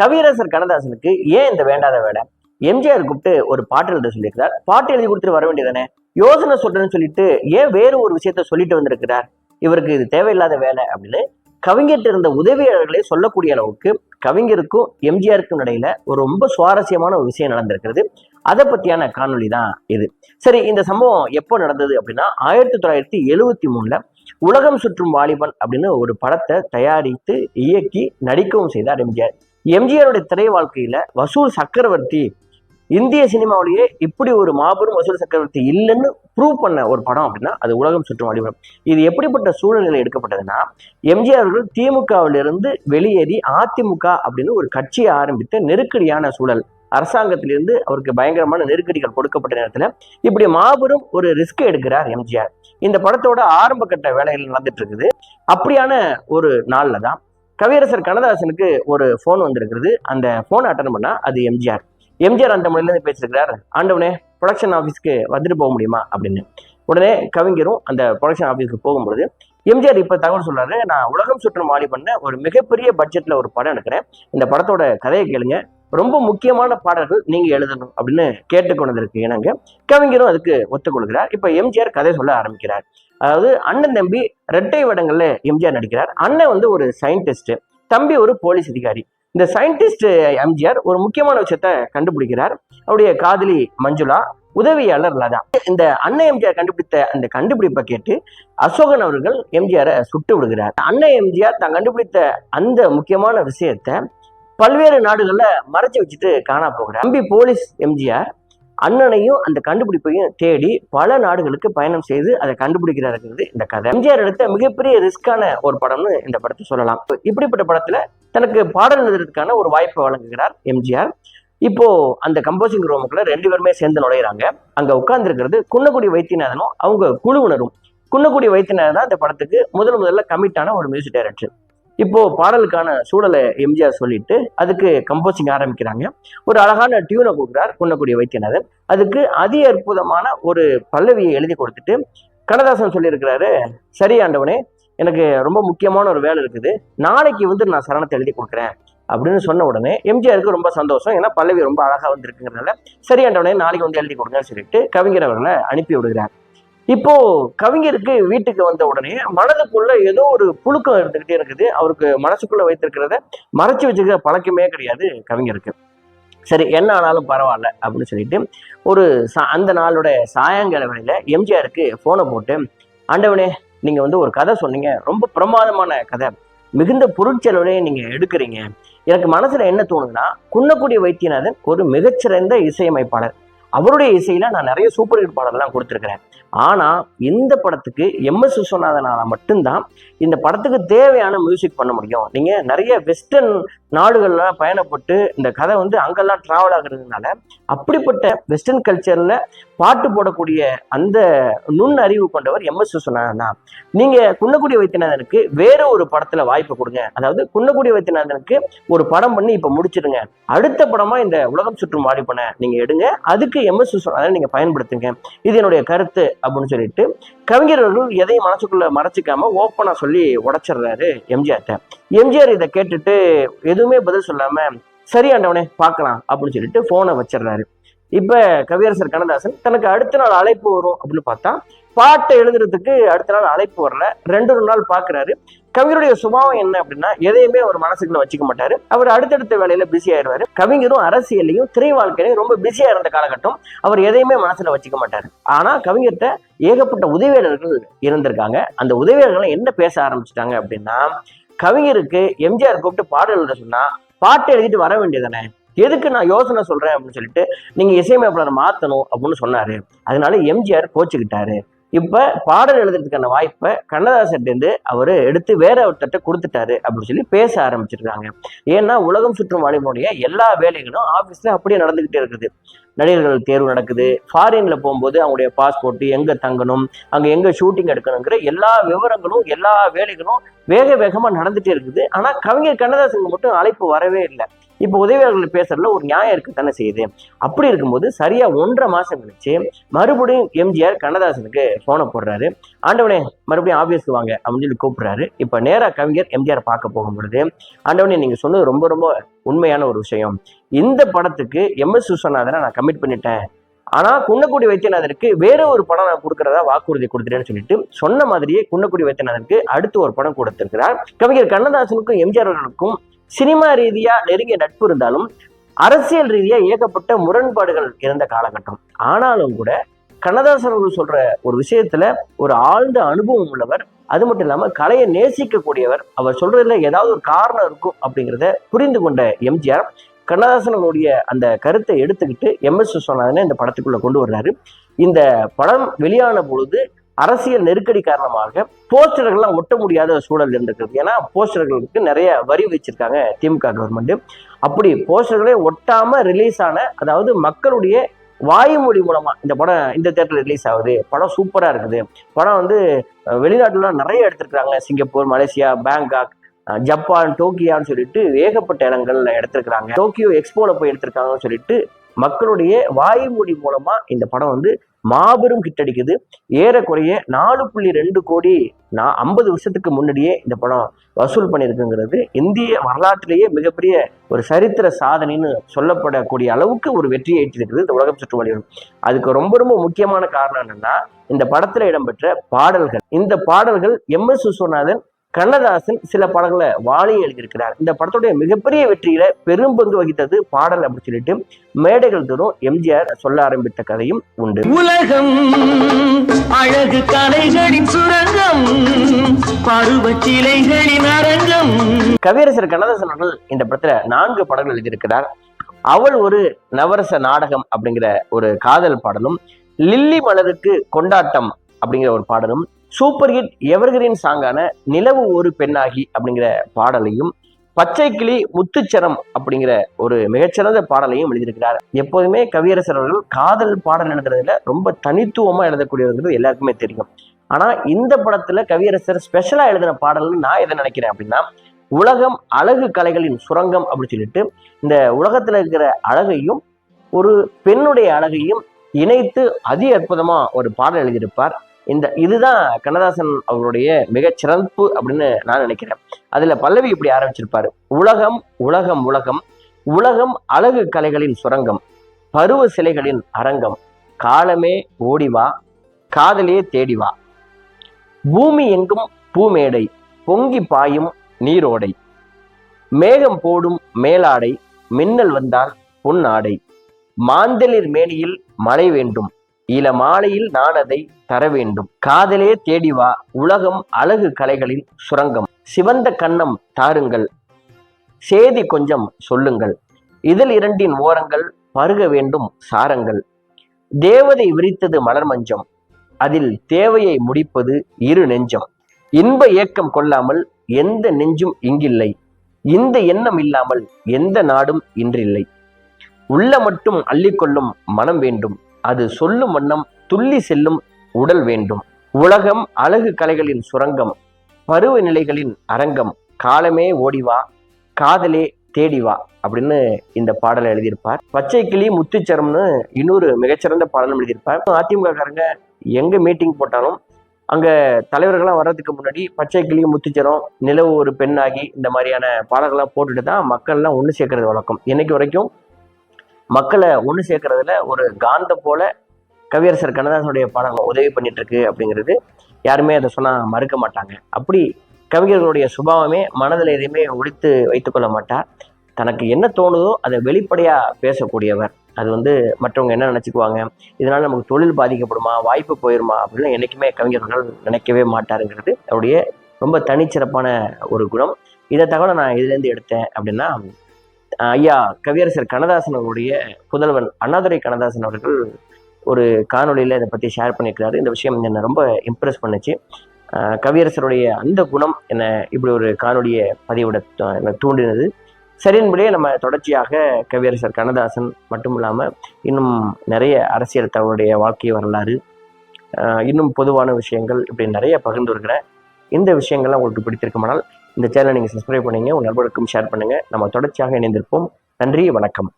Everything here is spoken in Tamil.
கவியரசர் கண்ணதாசனுக்கு ஏன் இந்த வேண்டாத வேலை எம்ஜிஆர் கூப்பிட்டு ஒரு பாட்டு எழுத சொல்லியிருக்கிறார். பாட்டு எழுதி கொடுத்துட்டு வர வேண்டியதானே யோசனை சொல்றேன்னு சொல்லிட்டு ஏன் வேறு ஒரு விஷயத்த சொல்லிட்டு வந்திருக்கிறார்? இவருக்கு இது தேவையில்லாத வேலை அப்படின்னு கவிஞர்கிட்ட இருந்த உதவியாளர்களே சொல்லக்கூடிய அளவுக்கு கவிஞருக்கும் எம்ஜிஆருக்கும் இடையில ஒரு ரொம்ப சுவாரஸ்யமான ஒரு விஷயம் நடந்திருக்கிறது. அதை பத்தியான காணொளி தான் இது. சரி இந்த சம்பவம் எப்போ நடந்தது அப்படின்னா ஆயிரத்தி தொள்ளாயிரத்தி எழுவத்தி மூணுல உலகம் சுற்றும் வாலிபன் அப்படின்னு ஒரு படத்தை தயாரித்து இயக்கி நடிக்கவும் செய்தார் எம்ஜிஆர். எம்ஜிஆருடைய திரை வாழ்க்கையில வசூல் சக்கரவர்த்தி இந்திய சினிமாவிலேயே இப்படி ஒரு மாபெரும் வசூல் சக்கரவர்த்தி இல்லைன்னு ப்ரூவ் பண்ண ஒரு படம் அப்படின்னா அது உலகம் சுற்றும் வாலிபன் இது எப்படிப்பட்ட சூழ்நிலையில் எடுக்கப்பட்டதுன்னா எம்ஜிஆர் அவர்கள் திமுகவிலிருந்து வெளியேறி அதிமுக அப்படின்னு ஒரு கட்சியை ஆரம்பித்த நெருக்கடியான சூழல் அரசாங்கத்திலிருந்து அவருக்கு பயங்கரமான நெருக்கடிகள் கொடுக்கப்பட்ட நேரத்துல இப்படி மாபெரும் ஒரு ரிஸ்க் எடுக்கிறார் எம்ஜிஆர். இந்த படத்தோட ஆரம்ப கட்ட வேலைகள் நடந்துட்டு இருக்குது. அப்படியான ஒரு நாள்ல தான் கவியரசர் கண்ணதாசனுக்கு ஒரு ஃபோன் வந்திருக்கிறது. அந்த ஃபோன் அட்டன் பண்ணா அது எம்ஜிஆர் எம்ஜிஆர் அந்த மொழியிலேருந்து பேசியிருக்கிறார். ஆண்டவனே ப்ரொடக்ஷன் ஆஃபீஸ்க்கு வந்துட்டு போக முடியுமா? அப்படின்னு. உடனே கவிஞரும் அந்த ப்ரொடக்ஷன் ஆஃபீஸ்க்கு போகும்பொழுது எம்ஜிஆர் இப்ப தகவல் சொல்றாரு நான் உலகம் சுற்றும் மாடி பண்ண ஒரு மிகப்பெரிய பட்ஜெட்ல ஒரு படம் எடுக்கிறேன். இந்த படத்தோட கதையை கேளுங்க. ரொம்ப முக்கியமான பாடல்கள் நீங்க எழுதணும். அப்படின்னு கேட்டுக்கொண்டதற்கு இணங்க கவிஞரும் அதுக்கு ஒத்துக்கொள்கிறார். இப்ப எம்ஜிஆர் கதை சொல்ல ஆரம்பிக்கிறார். அதாவது அண்ணன் தம்பி ரெட்டை வடங்கள்ல எம்ஜிஆர் நடிக்கிறார். அண்ணன் வந்து ஒரு சயின்டிஸ்ட் தம்பி ஒரு போலீஸ் அதிகாரி. இந்த சயின்டிஸ்ட் எம்ஜிஆர் ஒரு முக்கியமான விஷயத்த கண்டுபிடிக்கிறார். அவருடைய காதலி மஞ்சுளா உதவியாளர் லதா. இந்த அண்ணன் எம்ஜிஆர் கண்டுபிடித்த அந்த கண்டுபிடிப்பை கேட்டு அசோகன் அவர்கள் எம்ஜிஆரை சுட்டு விடுகிறார். அண்ணன் எம்ஜிஆர் தான் கண்டுபிடித்த அந்த முக்கியமான விஷயத்த பல்வேறு நாடுகளில் மறைச்சு வச்சுட்டு காணா போகிறார். தம்பி போலீஸ் எம்ஜிஆர் அண்ணனையும் அந்த கண்டுபிடிப்பையும் தேடி பல நாடுகளுக்கு பயணம் செய்து அதை கண்டுபிடிக்கிறாருங்கிறது இந்த கதை. எம்ஜிஆர் எடுத்த மிகப்பெரிய ரிஸ்கான ஒரு படம்னு இந்த படத்தை சொல்லலாம். இப்படிப்பட்ட படத்துல தனக்கு பாடல் எழுதுறதுக்கான ஒரு வாய்ப்பை வழங்குகிறார் எம்ஜிஆர். இப்போ அந்த கம்போசிங் ரூமுக்குள்ள ரெண்டு பேருமே சேர்ந்து நுழையிறாங்க. அங்க உட்கார்ந்துருக்கிறது குன்னக்குடி வைத்தியநாதனும் அவங்க குழுவினரும். குன்னக்குடி வைத்தியநாதன் தான் இந்த படத்துக்கு முதல் முதல்ல கமிட்டான ஒரு மியூசிக் டைரக்டர் இப்போ பாடலுக்கான சூழலை எம்ஜிஆர் சொல்லிட்டு அதுக்கு கம்போசிங் ஆரம்பிக்கிறாங்க. ஒரு அழகான டியூனை கொடுக்குறார் குன்னக்குடி வைத்தியநாதன் அதுக்கு அதி அற்புதமான ஒரு பல்லவியை எழுதி கொடுத்துட்டு கண்ணதாசன் சொல்லியிருக்கிறாரு சரி ஆண்டவனே எனக்கு ரொம்ப முக்கியமான ஒரு வேலை இருக்குது. நாளைக்கு வந்து நான் சரணத்தை எழுதி கொடுக்குறேன். அப்படின்னு சொன்ன உடனே எம்ஜிஆருக்கு ரொம்ப சந்தோஷம். ஏன்னா பல்லவி ரொம்ப அழகாக வந்திருக்குங்கிறதுனால சரி ஆண்டவனே நாளைக்கு வந்து எழுதி கொடுங்கன்னு சொல்லிட்டு கவிஞர் அவர்களை அனுப்பி விடுகிறார். இப்போ கவிஞருக்கு வீட்டுக்கு வந்த உடனே மனதுக்குள்ள ஏதோ ஒரு புழுக்கம் இருந்துகிட்டே இருக்குது. அவருக்கு மனசுக்குள்ள வைத்திருக்கிறத மறைச்சு வச்சுக்கிற பழக்கமே கிடையாது கவிஞருக்கு. சரி என்ன ஆனாலும் பரவாயில்ல அப்படின்னு சொல்லிட்டு ஒரு சா அந்த நாளோட சாயங்கால வேலையில எம்ஜிஆருக்கு ஃபோனை போட்டு ஆண்டவனே நீங்க வந்து ஒரு கதை சொன்னீங்க. ரொம்ப பிரமாதமான கதை. மிகுந்த பொருட்செலவுலே நீங்க எடுக்கிறீங்க. எனக்கு மனசுல என்ன தோணுதுன்னா குன்னக்குடி வைத்தியநாதன் ஒரு மிகச்சிறந்த இசையமைப்பாளர். அவருடைய இசையில நான் நிறைய சூப்பர் ஹிட் பாடலாம் கொடுத்துருக்கிறேன். ஆனா இந்த படத்துக்கு எம் எஸ் விஸ்வநாதனால மட்டும்தான் இந்த படத்துக்கு தேவையான மியூசிக் பண்ண முடியும். நீங்க நிறைய வெஸ்டர்ன் நாடுகள்லாம் பயணப்பட்டு இந்த கதை வந்து அங்கெல்லாம் ட்ராவல் ஆகுறதுனால அப்படிப்பட்ட வெஸ்டர்ன் கல்ச்சர்ல பாட்டு போடக்கூடிய அந்த நுண் அறிவு கொண்டவர் எம் எஸ் விஸ்வநாதன் தான் நீங்க குன்னக்குடி வைத்தியநாதனுக்கு வேற ஒரு படத்துல வாய்ப்பு கொடுங்க. அதாவது குன்னக்குடி வைத்தியநாதனுக்கு ஒரு படம் பண்ணி இப்ப முடிச்சிடுங்க. அடுத்த படமா இந்த உலகம் சுற்றும் வாலிபனை நீங்க எடுங்க. அதுக்கு எம் எஸ் விஸ்வநாதன் நீங்க பயன்படுத்துங்க. இது என்னுடைய கருத்து அப்படின்னு சொல்லிட்டு கவிஞர்கள் எதையும் மனசுக்குள்ள மறைச்சிக்காம ஓப்பனா சொல்லி உடைச்சிடுறாரு எம்ஜிஆர்ட்ட எம்ஜிஆர் இதை கேட்டுட்டு எதுவுமே பதில் சொல்லாம சரி ஆண்டவனே பார்க்கலாம் அப்படின்னு சொல்லிட்டு போனை வச்சிடுறாரு. இப்ப கவியரசர் கண்ணதாசன் தனக்கு அடுத்த நாள் அழைப்பு வரும் அப்படின்னு பார்த்தா பாட்டை எழுதுறதுக்கு அடுத்த நாள் அழைப்பு வரல. ரெண்டு ஒரு நாள் பாக்குறாரு கவிஞருடைய சுபாவம் என்ன அப்படின்னா எதையுமே அவர் மனசுக்குள்ள வச்சுக்க மாட்டாரு. அவர் அடுத்தடுத்த வேலையில பிஸி ஆயிடுவாரு. கவிஞரும் அரசியலையும் திரை வாழ்க்கையிலையும் ரொம்ப பிஸியா இருந்த காலகட்டம் அவர் எதையுமே மனசுல வச்சுக்க மாட்டாரு. ஆனா கவிஞர்கிட்ட ஏகப்பட்ட உதவியாளர்கள் இருந்திருக்காங்க. அந்த உதவியாளர்கள் என்ன பேச ஆரம்பிச்சிட்டாங்க அப்படின்னா கவிஞருக்கு எம்ஜிஆர் கூப்பிட்டு பாடல் எழுத சொன்னா பாட்டு எழுதிட்டு வர வேண்டியதானே எதுக்கு நான் யோசனை சொல்றேன் அப்படின்னு சொல்லிட்டு நீங்க இசையமைப்பாளர் மாத்தணும் அப்படின்னு சொன்னாரு. அதனால எம்ஜிஆர் கோச்சுக்கிட்டாரு. இப்ப பாடல் எழுதுறதுக்கான வாய்ப்பை கண்ணதாசன்ட்டு அவர் எடுத்து வேற ஒருத்தட்ட கொடுத்துட்டாரு அப்படின்னு சொல்லி பேச ஆரம்பிச்சிருக்காங்க. ஏன்னா உலகம் சுற்றும் வாலிபனுடைய எல்லா வேலைகளும் ஆபீஸ்ல அப்படியே நடந்துகிட்டே இருக்குது. நடிகர்கள் தேர்வு நடக்குது. ஃபாரின்ல போகும்போது அவங்களுடைய பாஸ்போர்ட் எங்க தங்கணும் அங்க எங்க ஷூட்டிங் எடுக்கணுங்கிற எல்லா விவரங்களும் எல்லா வேலைகளும் வேக வேகமா நடந்துட்டே இருக்குது. ஆனா கவிஞர் கண்ணதாசனுக்கு மட்டும் அழைப்பு வரவே இல்லை. இப்போ உதவியாளர்கள் பேசுறதுல ஒரு நியாயம் இருக்குத்தானே செய்யுது. அப்படி இருக்கும்போது சரியா ஒன்றரை மாசம் கழிச்சு மறுபடியும் எம்ஜிஆர் கண்ணதாசனுக்கு போனை போடுறாரு. ஆண்டவனே மறுபடியும் ஆபீஸ்க்கு வாங்க அப்படின்னு சொல்லி கூப்பிடுறாரு. இப்ப நேரா கவிஞர் எம்ஜிஆர் பார்க்க போகும் பொழுது ஆண்டவனே நீங்க சொன்னது ரொம்ப ரொம்ப உண்மையான ஒரு விஷயம். இந்த படத்துக்கு எம் எஸ் விஸ்வநாதனை நான் கமிட் பண்ணிட்டேன். ஆனா குன்னக்குடி வைத்தியநாதனுக்கு வேற ஒரு படம் நான் கொடுக்கறதா வாக்குறுதி கொடுத்துட்டேன்னு சொல்லிட்டு சொன்ன மாதிரியே குன்னக்குடி வைத்தியநாதனுக்கு அடுத்து ஒரு படம் கொடுத்திருக்கிறார். கவிஞர் கண்ணதாசனுக்கும் எம்ஜிஆர் அவர்களுக்கும் சினிமா ரீதியா நெருங்கிய நட்பு இருந்தாலும் அரசியல் ரீதியா ஏகப்பட்ட முரண்பாடுகள் இருந்த காலகட்டம். ஆனாலும் கூட கண்ணதாசன் அவர்கள் சொல்ற ஒரு விஷயத்துல ஒரு ஆழ்ந்த அனுபவம் உள்ளவர். அது மட்டும் இல்லாம கலையை நேசிக்கக்கூடியவர். அவர் சொல்றதுல ஏதாவது ஒரு காரணம் இருக்கும் அப்படிங்கிறத புரிந்து கொண்ட எம்ஜிஆர். கண்ணதாசனுடைய அந்த கருத்தை எடுத்துக்கிட்டு எம் எஸ் விஸ்வநாதனை இந்த படத்துக்குள்ள கொண்டு வர்றாரு. இந்த படம் வெளியான பொழுது அரசியல் நெருக்கடி காரணமாக போஸ்டர்கள்லாம் ஒட்ட முடியாத சூழல் இருந்திருக்கிறது ஏன்னா போஸ்டர்களுக்கு நிறைய வரி வச்சிருக்காங்க திமுக கவர்மெண்ட் அப்படி போஸ்டர்களே ஒட்டாம ரிலீஸ் ஆன அதாவது மக்களுடைய வாய்மொழி மூலமா இந்த படம் இந்த தேட்டர் ரிலீஸ் ஆகுது. படம் சூப்பரா இருக்குது. படம் வந்து வெளிநாட்டுலாம் நிறைய எடுத்திருக்காங்க சிங்கப்பூர் மலேசியா பேங்காக் ஜப்பான் டோக்கியான்னு சொல்லிட்டு ஏகப்பட்ட இடங்கள்ல எடுத்திருக்கிறாங்க. டோக்கியோ எக்ஸ்போல போய் எடுத்திருக்காங்கன்னு சொல்லிட்டு மக்களுடைய வாய்மொழி மூலமா இந்த படம் வந்து மாபெரும் ஹிட் அடிக்குது. ஏறக்குறைய நாலு புள்ளி ரெண்டு கோடி நான் ஐம்பது வருஷத்துக்கு முன்னாடியே இந்த படம் வசூல் பண்ணியிருக்குங்கிறது இந்திய வரலாற்றிலேயே மிகப்பெரிய ஒரு சரித்திர சாதனைன்னு சொல்லப்படக்கூடிய அளவுக்கு ஒரு வெற்றியை ஏற்றிருக்குது இந்த உலகம் சுற்று அதுக்கு ரொம்ப ரொம்ப முக்கியமான காரணம் என்னன்னா இந்த படத்தில் இடம்பெற்ற பாடல்கள். இந்த பாடல்கள் எம் எஸ் விஸ்வநாதன் கண்ணதாசன் சில பாடல்களை வாலி எழுதியிருக்கிறார். இந்த படத்துடைய மிகப்பெரிய வெற்றியில பெரும் பங்கு வகித்தது பாடல் அப்படின்னு சொல்லிட்டு மேடைகள் தோறும் எம்ஜிஆர் சொல்ல ஆரம்பித்த கதையும் உண்டு. உலகம் அழகு கலைகளின் சுரங்கம் பருவச் சிலைகளின் அரங்கம். கவியரசர் கண்ணதாசன் அவர்கள் இந்த படத்துல நான்கு படங்கள் எழுதியிருக்கிறார். அவள் ஒரு நவரச நாடகம் அப்படிங்கிற ஒரு காதல் பாடலும் லில்லி மலருக்கு கொண்டாட்டம் அப்படிங்கிற ஒரு பாடலும் சூப்பர் ஹிட் எவர்கிரீன் சாங்கான நிலவு ஒரு பெண்ணாகி அப்படிங்கிற பாடலையும் பச்சை கிளி முத்துச்சரம் அப்படிங்கிற ஒரு மிகச்சிறந்த பாடலையும் எழுதியிருக்கிறார். எப்போதுமே கவியரசர் அவர்கள் காதல் பாடல் எழுதுறதுல ரொம்ப தனித்துவமா எழுதக்கூடியவர்கள் எல்லாருக்குமே தெரியும். ஆனா இந்த படத்துல கவியரசர் ஸ்பெஷலா எழுதின பாடல்னு நான் எதை நினைக்கிறேன் அப்படின்னா உலகம் அழகு கலைகளின் சுரங்கம் அப்படின்னு சொல்லிட்டு இந்த உலகத்துல இருக்கிற அழகையும் ஒரு பெண்ணுடைய அழகையும் இணைத்து அதி அற்புதமா ஒரு பாடல் எழுதியிருப்பார். இந்த இதுதான் கண்ணதாசன் அவருடைய மிக சிறப்பு அப்படின்னு நான் நினைக்கிறேன். அதுல பல்லவி இப்படி ஆரம்பிச்சிருப்பாரு. உலகம் உலகம் உலகம். உலகம் அழகு கலைகளின் சுரங்கம். பருவ சிலைகளின் அரங்கம். காலமே ஓடிவா காதலே தேடிவா பூமி எங்கும் பூமேடை பொங்கி பாயும் நீரோடை. மேகம் போடும் மேலாடை மின்னல் வந்தால் பொன்னாடை. மாந்தளிர் மேனியில் மழை வேண்டும். இள மாலையில் நான் அதை தர வேண்டும். காதலே தேடி வா உலகம் அழகு கலைகளின் சுரங்கம். சிவந்த கன்னம் தாருங்கள் சேதி கொஞ்சம் சொல்லுங்கள். இதில் இரண்டின் ஓரங்கள் பருக வேண்டும் சாரங்கள். தேவதை விரித்தது மலர் மஞ்சம் அதில் தேவையை முடிப்பது இரு நெஞ்சம். இன்ப ஏக்கம் கொள்ளாமல் எந்த நெஞ்சும் இங்கில்லை இந்த எண்ணம் இல்லாமல் எந்த நாடும் இன்றில்லை. உள்ள மட்டும் அள்ளிக்கொள்ளும் மனம் வேண்டும். அது சொல்லும் வண்ணம் துள்ளி செல்லும் உடல் வேண்டும். உலகம் அழகு கலைகளின் சுரங்கம் பருவ நிலைகளின் அரங்கம். காலமே ஓடிவா காதலே தேடிவா அப்படின்னு இந்த பாடலை எழுதியிருப்பார். பச்சை கிளி முத்துச்சரம்னு இன்னொரு மிகச்சிறந்த பாடலும் எழுதியிருப்பார். அதிமுகக்காரங்க எங்க மீட்டிங் போட்டாலும் அங்க தலைவர்கள்லாம் வர்றதுக்கு முன்னாடி பச்சை கிளி முத்துச்சரம் நிலவு ஒரு பெண்ணாகி இந்த மாதிரியான பாடல்கள்லாம் போட்டுட்டு தான் மக்கள்லாம் ஒன்று சேர்க்கறது வழக்கம். இன்னைக்கு வரைக்கும் மக்களை ஒன்று சேர்க்கறதுல ஒரு காந்தம் போல கவியரசர் கண்ணதாசனுடைய பாடங்கள் உதவி பண்ணிட்டு இருக்கு அப்படிங்கிறது யாருமே அதை சொன்னால் மறுக்க மாட்டாங்க. அப்படி கவிஞர்களுடைய சுபாவமே மனதில் எதையுமே ஒழித்து வைத்துக்கொள்ள மாட்டார் தனக்கு என்ன தோணுதோ அதை வெளிப்படையாக பேசக்கூடியவர். அது வந்து மற்றவங்க என்ன நினச்சிக்குவாங்க? இதனால் நமக்கு தொழில் பாதிக்கப்படுமா? வாய்ப்பு போயிருமா? அப்படின்னு என்றைக்குமே கவிஞர்கள் நினைக்கவே மாட்டாருங்கிறது அவருடைய ரொம்ப தனிச்சிறப்பான ஒரு குணம். இதை தகவலை நான் இதுலேருந்து எடுத்தேன் அப்படின்னா ஐயா கவியரசர் கண்ணதாசன் அவருடைய புதல்வன் அண்ணாதுரை கண்ணதாசன் அவர்கள் ஒரு காணொளியில் இதை பற்றி ஷேர் பண்ணியிருக்கிறாரு. இந்த விஷயம் என்னை ரொம்ப இம்ப்ரெஸ் பண்ணுச்சு. கவியரசருடைய அந்த குணம் என்னை இப்படி ஒரு காணொளியை பதிவிட என்னை தூண்டினது. சரியின்படியே நம்ம தொடர்ச்சியாக கவியரசர் கண்ணதாசன் மட்டும் இல்லாமல் இன்னும் நிறைய அரசியல் தவறுடைய வாழ்க்கை வரலாறு இன்னும் பொதுவான விஷயங்கள் இப்படி நிறைய பகிர்ந்து வருகிறேன் இந்த விஷயங்கள்லாம் உங்களுக்கு பிடித்திருக்குமானால் இந்த சேனலை நீங்கள் சப்ஸ்கிரைப் பண்ணிங்க உங்கள் நண்பர்களுக்கும் ஷேர் பண்ணுங்கள் நம்ம தொடர்ச்சியாக இணைந்திருப்போம். நன்றி வணக்கம்.